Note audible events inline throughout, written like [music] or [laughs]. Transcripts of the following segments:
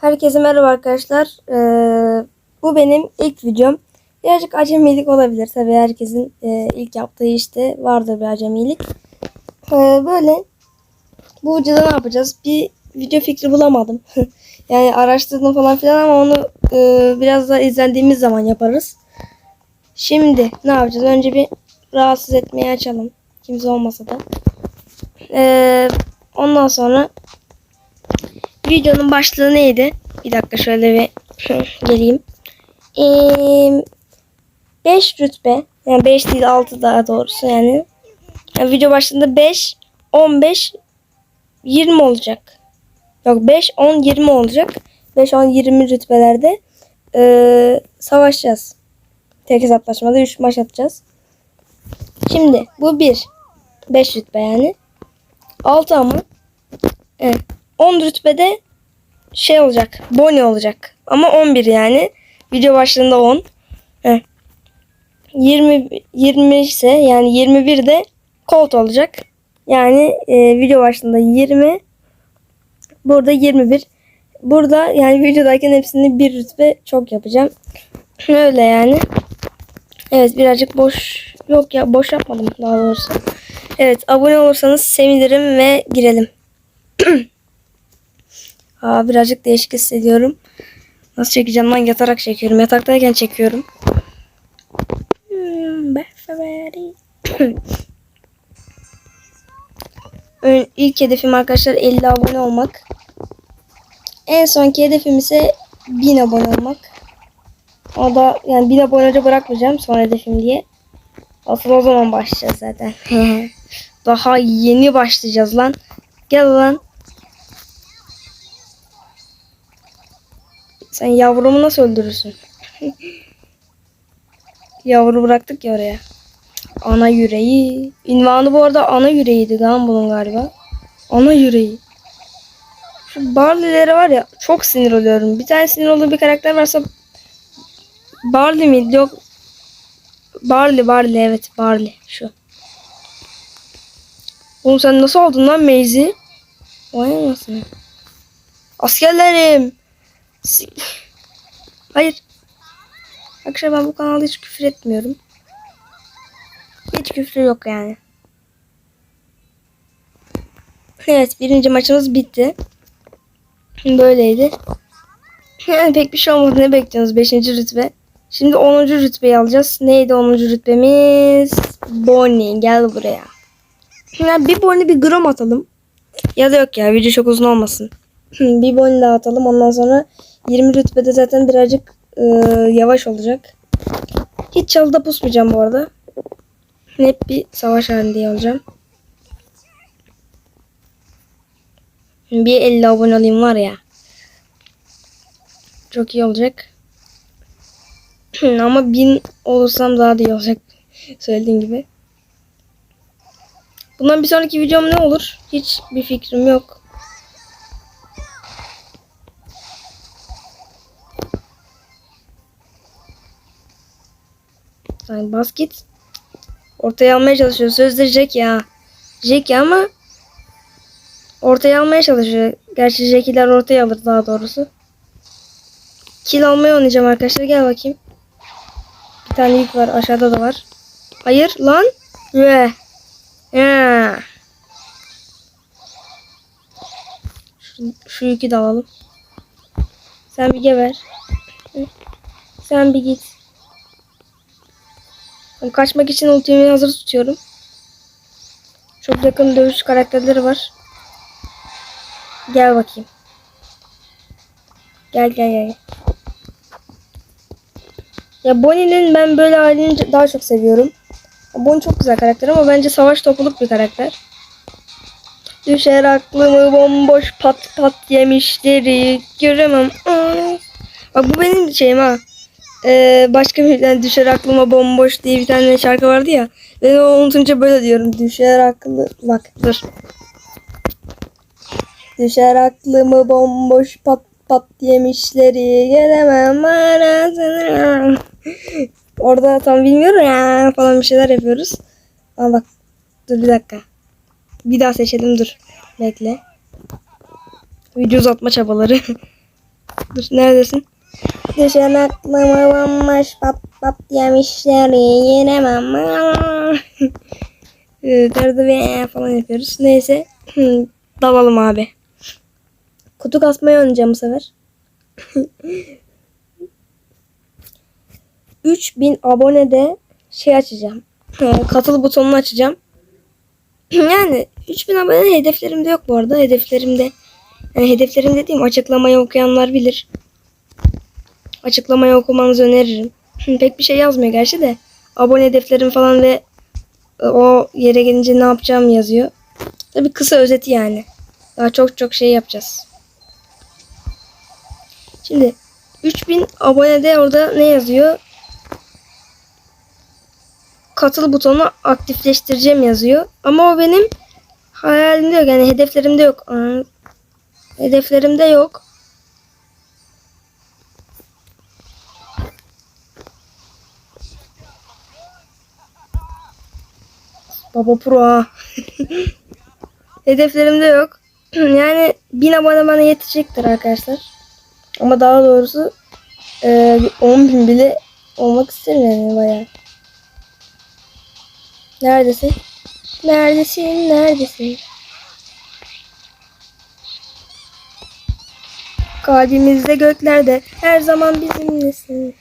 Herkese merhaba arkadaşlar. Ee, bu benim ilk videom. Birazcık acemilik olabilir. Tabii herkesin e, ilk yaptığı işte vardır bir acemilik. Ee, böyle bu videoda ne yapacağız? Bir video fikri bulamadım. [laughs] yani araştırdım falan filan ama onu e, biraz daha izlendiğimiz zaman yaparız. Şimdi ne yapacağız? Önce bir rahatsız etmeyi açalım. Kimse olmasa da. Ee, ondan sonra videonun başlığı neydi? Bir dakika şöyle bir [laughs] geleyim. 5 rütbe yani 5 değil 6 daha doğrusu yani. yani video başlığında 5 15 20 olacak. Yok 5 10 20 olacak. 5 10 20 rütbelerde eee, savaşacağız. Tek hesaplaşmada 3 maç atacağız. Şimdi bu 1 5 rütbe yani. 6 ama Evet. 10 rütbede şey olacak. Bonnie olacak. Ama 11 yani. Video başlığında 10. Heh. 20 20 ise yani 21 de Colt olacak. Yani e, video başlığında 20 burada 21 burada yani videodayken hepsini bir rütbe çok yapacağım. Öyle yani. Evet birazcık boş yok ya boş yapmadım daha doğrusu. Evet abone olursanız sevinirim ve girelim. [clears throat] Aa, birazcık değişik hissediyorum. Nasıl çekeceğim lan? Yatarak çekiyorum. Yataktayken çekiyorum. Hmm, [clears throat] İlk hedefim arkadaşlar 50 abone olmak. En sonki hedefim ise 1000 abone olmak. O da yani 1000 abone önce bırakmayacağım son hedefim diye. Asıl o zaman başlayacağız zaten. [laughs] Daha yeni başlayacağız lan. Gel lan. Sen yavrumu nasıl öldürürsün? [laughs] Yavru bıraktık ya oraya. Ana yüreği. İnvanı bu arada ana yüreğiydi lan bunun galiba. Ana yüreği. Şu Barley'lere var ya çok sinir oluyorum. Bir tane sinir olduğu bir karakter varsa Barley miydi? Yok. Barley, Barley evet Barley şu. Oğlum sen nasıl aldın lan Maze'i? Vay. Askerlerim. Hayır. Arkadaşlar ben bu kanalda hiç küfür etmiyorum. Hiç küfür yok yani. Evet birinci maçımız bitti. Böyleydi. Yani pek bir şey olmadı. Ne bekliyorsunuz? Beşinci rütbe. Şimdi 10. rütbeyi alacağız. Neydi 10. rütbemiz? Bonnie. Gel buraya. Yani bir Bonnie bir Grom atalım. Ya da yok ya video çok uzun olmasın. [clears throat] bir Bonnie daha atalım. Ondan sonra 20 rütbede zaten birazcık e, yavaş olacak. Hiç çalıda pusmayacağım bu arada. Hep bir savaş halinde alacağım. Bir 50 abone olayım var ya. Çok iyi olacak. [clears throat] Ama 1000 olursam daha da iyi olacak. Söylediğim gibi. Bundan bir sonraki videom ne olur? Hiç bir fikrim yok. Yani basket ortaya almaya çalışıyor. Sözde Jack ya. Jack ya ama ortaya almaya çalışıyor. Gerçi Jack'iler ortaya alır daha doğrusu. Kill almaya oynayacağım arkadaşlar. Gel bakayım. Bir tane yük var. Aşağıda da var. Hayır lan. Ve. Ya. Şu, şu yükü de alalım. Sen bir geber. Sen bir git. Ben kaçmak için ultimi hazır tutuyorum. Çok yakın dövüş karakterleri var. Gel bakayım. Gel gel gel. Ya Bonnie'nin ben böyle halini daha çok seviyorum. Bonnie çok güzel karakter ama bence savaş topluluk bir karakter. Düşer aklımı bomboş pat pat yemişleri göremem. Ay. Bak bu benim şeyim ha. Ee, başka bir tane düşer aklıma bomboş diye bir tane şarkı vardı ya. Ben onu unutunca böyle diyorum. Düşer aklı... Bak dur. Düşer aklımı bomboş pat pat yemişleri gelemem arasına. Orada tam bilmiyorum ya falan bir şeyler yapıyoruz. Ama bak dur bir dakika. Bir daha seçelim dur. Bekle. Video uzatma çabaları. [laughs] Dur neredesin? Düşen aklıma bomboş pap pap yemişler yine mama. Nerede ve falan yapıyoruz. Neyse. [clears throat] Dalalım abi. Kutu kasmayı oynayacağım bu sefer. [clears throat] 3000 abonede şey açacağım. Katıl butonunu açacağım. [clears throat] Yani 3000 abone hedeflerimde yok bu arada. Hedeflerimde yani hedeflerim dediğim açıklamayı okuyanlar bilir. Açıklamayı okumanızı öneririm. Pek bir şey yazmıyor gerçi de. Abone hedeflerim falan ve e, o yere gelince ne yapacağım yazıyor. Tabii kısa özeti yani. Daha çok çok şey yapacağız. Şimdi 3000 abonede orada ne yazıyor? Katıl butonu aktifleştireceğim yazıyor. Ama o benim hayalimde yok. Yani hedeflerimde yok. Hedeflerimde yok. Baba Pro. [laughs] Hedeflerimde yok. [clears throat] Yani 1000 abone bana yetecektir arkadaşlar. Ama daha doğrusu e, 10 bin bile olmak isterim yani bayağı. Neredesin? Neredesin? Neredesin? Kalbimizde göklerde her zaman bizimlesin.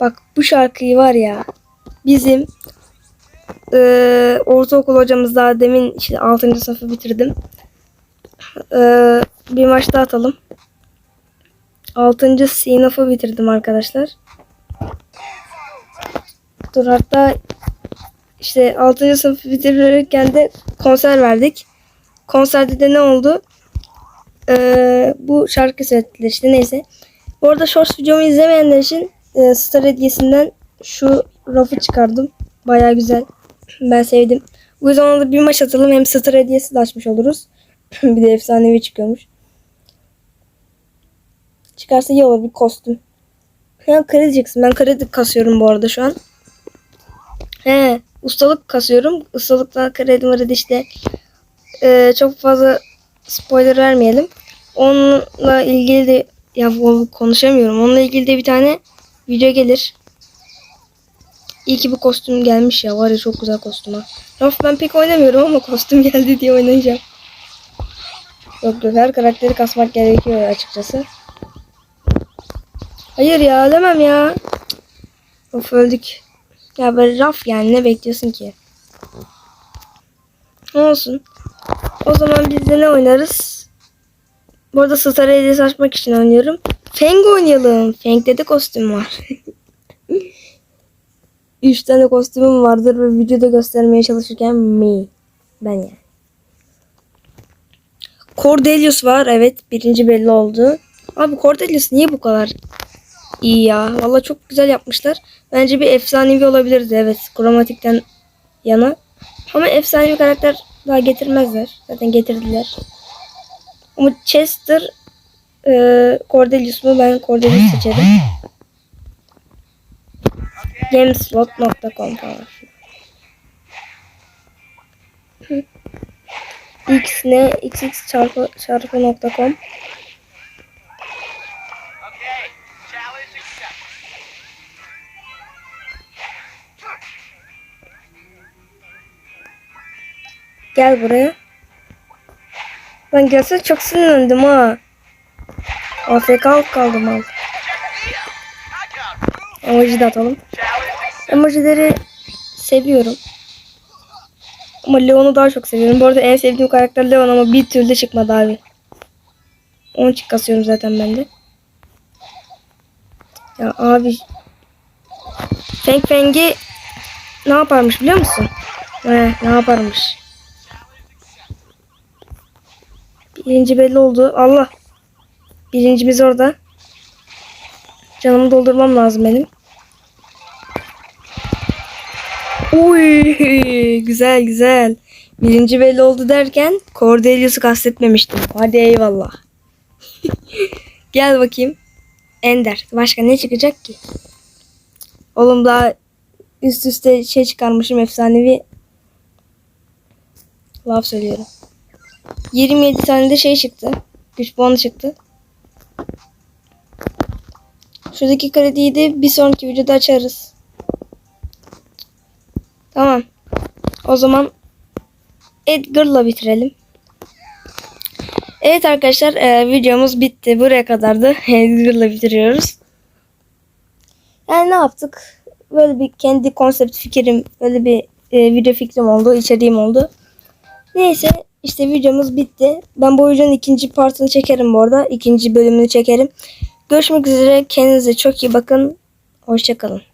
Bak bu şarkıyı var ya bizim eee ortaokul hocamız daha demin işte 6. sınıfı bitirdim. Eee, bir maç daha atalım. 6. sınıfı bitirdim arkadaşlar. Dur hatta işte 6. sınıfı bitirirken de konser verdik. Konserde de ne oldu? Ee, bu şarkı söylediler işte neyse. Bu arada Shorts videomu izlemeyenler için e, Star hediyesinden şu rafı çıkardım. Baya güzel. Ben sevdim. Bu yüzden ona da bir maç atalım. Hem Star hediyesi de açmış oluruz. [clears throat] bir de efsanevi çıkıyormuş. Çıkarsa iyi olur bir kostüm. Ya kredi çıksın. Ben kredi kasıyorum bu arada şu an. He, ustalık kasıyorum. Ustalıkta kredi var işte e, çok fazla spoiler vermeyelim. Onunla ilgili de ya konuşamıyorum. Onunla ilgili de bir tane video gelir. İyi ki bu kostüm gelmiş ya. Var ya çok güzel kostüm ha. Of ben pek oynamıyorum ama kostüm [laughs] geldi diye oynayacağım. Yok yok her karakteri kasmak gerekiyor açıkçası. Hayır ya ölemem ya. Of öldük. Ya böyle raf yani ne bekliyorsun ki? Olsun. O zaman biz de ne oynarız? Burada Star hediyesi açmak için oynuyorum. Feng oynayalım. Feng'de de kostüm var. [laughs] Üç tane kostümüm vardır ve videoda göstermeye çalışırken me. Ben yani. Cordelius var. Evet. Birinci belli oldu. Abi Cordelius niye bu kadar iyi ya? Valla çok güzel yapmışlar. Bence bir efsanevi olabilirdi. Evet. Kromatikten yana. Ama efsanevi karakter daha getirmezler. Zaten getirdiler. Ama Chester e, Cordelius mu? Ben Cordelius seçerim. Gameslot.com falan. X ne? xx çarpı çarpı nokta com. Gel buraya. Ben gelse çok sinirlendim ha. AFK kaldım room. Emoji de atalım. Emojileri seviyorum. Ama Leon'u daha çok seviyorum. Bu arada en sevdiğim karakter Leon ama bir türlü çıkmadı abi. Onu çık kasıyorum zaten ben de. Ya abi. Feng Feng'i ne yaparmış biliyor musun? He, ne yaparmış? Birinci belli oldu. Allah. Birincimiz orada. Canımı doldurmam lazım benim. [laughs] güzel güzel. Birinci belli oldu derken Cordelius'u kastetmemiştim. Hadi eyvallah. [laughs] Gel bakayım. Ender. Başka ne çıkacak ki? Oğlum daha üst üste şey çıkarmışım efsanevi laf söylüyorum. 27 tane de şey çıktı. Güç puanı çıktı. Şuradaki krediyi de bir sonraki videoda açarız. Tamam. O zaman Edgar'la bitirelim. Evet arkadaşlar e, videomuz bitti. Buraya kadardı. [laughs] Edgar'la bitiriyoruz. Yani ne yaptık? Böyle bir kendi konsept fikrim, böyle bir e, video fikrim oldu, içeriğim oldu. Neyse işte videomuz bitti. Ben bu videonun ikinci partını çekerim bu arada. İkinci bölümünü çekerim. Görüşmek üzere. Kendinize çok iyi bakın. Hoşçakalın.